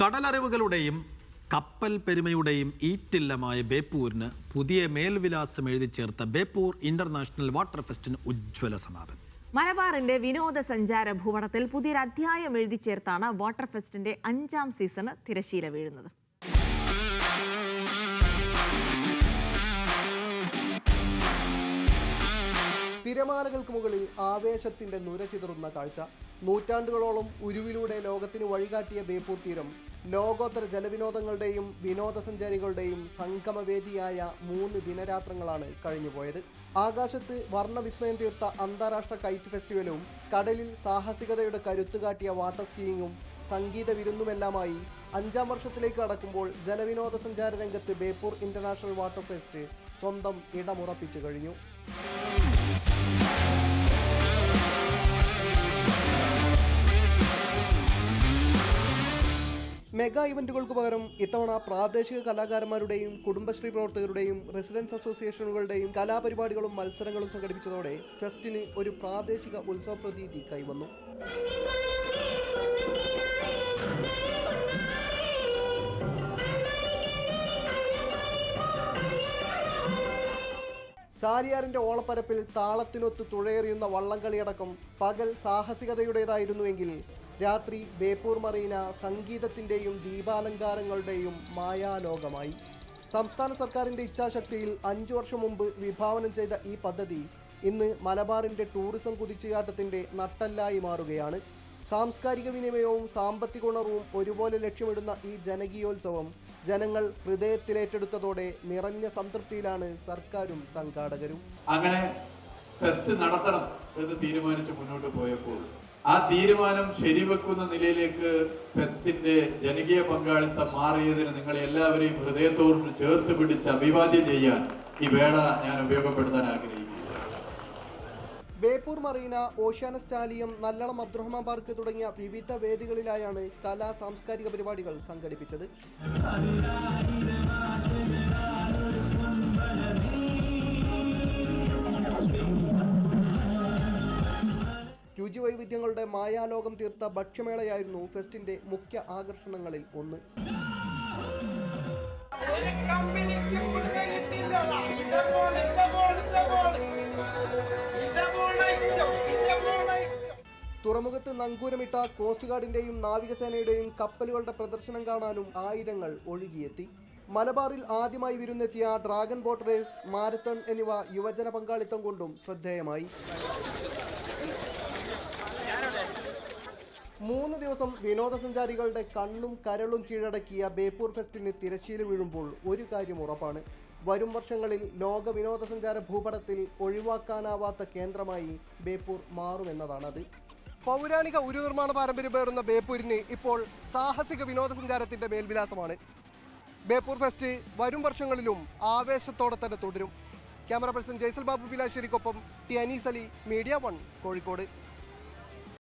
കടലറിവുകളുടെയും കപ്പൽ പെരുമയുടെയും ഈറ്റില്ലമായ ബേപ്പൂരിന് പുതിയ മേൽവിലാസം എഴുതി ചേർത്ത ബേപ്പൂർ ഇന്റർനാഷണൽ വാട്ടർ ഫെസ്റ്റിന് ഉജ്ജ്വല സമാപനം. മലബാറിന്റെ വിനോദസഞ്ചാര ഭൂപടത്തിൽ പുതിയൊരു അധ്യായം എഴുതി ചേർത്താണ് വാട്ടർ ഫെസ്റ്റിന്റെ അഞ്ചാം സീസണ് തിരശീല വീഴുന്നത്. തിരമാലകൾക്ക് മുകളിൽ ആവേശത്തിന്റെ നുര ചിതറുന്ന കാഴ്ച. നൂറ്റാണ്ടുകളോളം ഉരുവിലൂടെ ലോകത്തിന് വഴികാട്ടിയ ബേപ്പൂർ തീരം ലോകോത്തര ജലവിനോദങ്ങളുടെയും വിനോദസഞ്ചാരികളുടെയും സംഗമവേദിയായ മൂന്ന് ദിനരാത്രങ്ങളാണ് കഴിഞ്ഞുപോയത്. ആകാശത്ത് വർണവിസ്മയം തീർത്ത അന്താരാഷ്ട്ര കൈറ്റ് ഫെസ്റ്റിവലും കടലിൽ സാഹസികതയുടെ കരുത്ത് കാട്ടിയ വാട്ടർ സ്കീയിങ്ങും സംഗീത വിരുന്നുമെല്ലാമായി അഞ്ചാം വർഷത്തിലേക്ക് കടക്കുമ്പോൾ ജലവിനോദസഞ്ചാര രംഗത്ത് ബേപ്പൂർ ഇന്റർനാഷണൽ വാട്ടർ ഫെസ്റ്റ് സ്വന്തം ഇടമുറപ്പിച്ചു കഴിഞ്ഞു. മെഗാ ഇവന്റുകൾക്ക് പകരം ഇത്തവണ പ്രാദേശിക കലാകാരന്മാരുടെയും കുടുംബശ്രീ പ്രവർത്തകരുടെയും റെസിഡൻസ് അസോസിയേഷനുകളുടെയും കലാപരിപാടികളും മത്സരങ്ങളും സംഘടിപ്പിച്ചതോടെ ഫെസ്റ്റിന് ഒരു പ്രാദേശിക ഉത്സവ പ്രതീതി കൈവന്നു. ചാലിയാറിന്റെ ഓളപ്പരപ്പിൽ താളത്തിനൊത്ത് തുഴയെറിയുന്ന വള്ളംകളിയടക്കം പകൽ സാഹസികതയുടേതായിരുന്നുവെങ്കിൽ രാത്രി ബേപ്പൂർ മറീന സംഗീതത്തിന്റെയും ദീപാലങ്കാരങ്ങളുടെയും മായാലോകമായി. സംസ്ഥാന സർക്കാരിന്റെ ഇച്ഛാശക്തിയിൽ അഞ്ചു വർഷം മുമ്പ് വിഭാവനം ചെയ്ത ഈ പദ്ധതി ഇന്ന് മലബാറിന്റെ ടൂറിസം കുതിച്ചുചാട്ടത്തിന്റെ നട്ടല്ലായി മാറുകയാണ്. സാംസ്കാരിക വിനിമയവും സാമ്പത്തിക ഉണർവും ഒരുപോലെ ലക്ഷ്യമിടുന്ന ഈ ജനകീയോത്സവം ജനങ്ങൾ ഹൃദയത്തിലേറ്റെടുത്തതോടെ നിറഞ്ഞ സംതൃപ്തിയിലാണ് സർക്കാരും സംഘാടകരും. അങ്ങനെ ഫെസ്റ്റ് നടത്തണം എന്ന് തീരുമാനിച്ച് മുന്നോട്ട് പോയപ്പോൾ ആ തീരുമാനം ശരിവെക്കുന്ന നിലയിലേക്ക് ഫെസ്റ്റിന്റെ ജനകീയ പങ്കാളിത്തം മാറിയതിന് നിങ്ങളെ എല്ലാവരെയും ഹൃദയത്തോട് ചേർത്ത് പിടിച്ച് അഭിവാദ്യം ചെയ്യാൻ ഈ വേള ഞാൻ ഉപയോഗപ്പെടുത്താൻ ആഗ്രഹിക്കുന്നു. ബേപ്പൂർ മറീന ഓഷ്യാന സ്റ്റാലിയം നല്ലളം അബ്ദുറഹ്മാൻ പാർക്ക് തുടങ്ങിയ വിവിധ വേദികളിലായാണ് കലാ സാംസ്കാരിക പരിപാടികൾ സംഘടിപ്പിച്ചത്. രുചി വൈവിധ്യങ്ങളുടെ മായാലോകം തീർത്ത ഭക്ഷ്യമേളയായിരുന്നു ഫെസ്റ്റിന്റെ മുഖ്യ ആകർഷണങ്ങളിൽ ഒന്ന്. ഒരു കമ്പനിക്ക് തുറമുഖത്ത് നങ്കൂരമിട്ട കോസ്റ്റ് ഗാർഡിന്റെയും നാവികസേനയുടെയും കപ്പലുകളുടെ പ്രദർശനം കാണാനും ആയിരങ്ങൾ ഒഴുകിയെത്തി. മലബാറിൽ ആദ്യമായി വിരുന്നെത്തിയ ഡ്രാഗൺ ബോട്ട് റേസ് മാരത്തൺ എന്നിവ യുവജന പങ്കാളിത്തം കൊണ്ടും ശ്രദ്ധേയമായി. മൂന്ന് ദിവസം വിനോദസഞ്ചാരികളുടെ കണ്ണും കരളും കീഴടക്കിയ ബേപ്പൂർ ഫെസ്റ്റിന് തിരശ്ശീല വീഴുമ്പോൾ ഒരു കാര്യം ഉറപ്പാണ്. വരും വർഷങ്ങളിൽ ലോക വിനോദസഞ്ചാര ഭൂപടത്തിൽ ഒഴിവാക്കാനാവാത്ത കേന്ദ്രമായി ബേപ്പൂർ മാറുമെന്നതാണത്. പൗരാണിക ഉരുനിർമ്മാണ പാരമ്പര്യം പേറുന്ന ബേപ്പൂരിന് ഇപ്പോൾ സാഹസിക വിനോദസഞ്ചാരത്തിന്റെ മേൽവിലാസമാണ്. ബേപ്പൂർ ഫെസ്റ്റ് വരും വർഷങ്ങളിലും ആവേശത്തോടെ തന്നെ തുടരും. Camera person Jaisal Babu പിലാശ്ശേരിക്കൊപ്പം T Anees Ali media one Kozhikode.